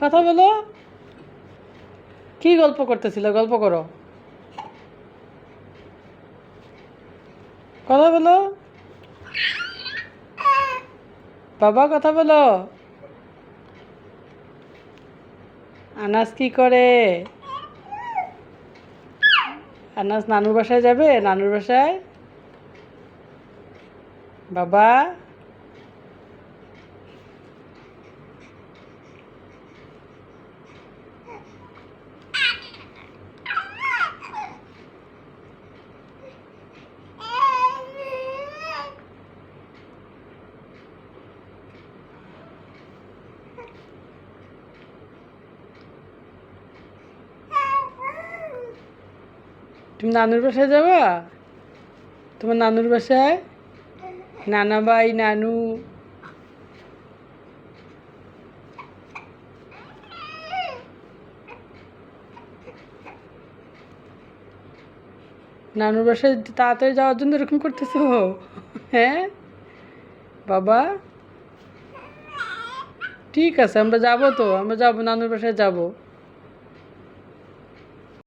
কথা বলো। কি গল্প করতেছিল? গল্প করো। কথা বলো। বাবা, কথা বলো। আনাস কি করে? আনাস নানুর বাসায় যাবে? নানুর বাসায়? বাবা? তুমি নানুর বাসায় যাবা? তোমার নানুর বাসায়? নানা ভাই নানু। নানুর বাসায় তাড়াতাড়ি যাওয়ার জন্য এরকম করতেছো? হ্যাঁ? বাবা? ঠিক আছে, আমরা যাব তো, আমরা যাব, নানুর বাসায় যাব।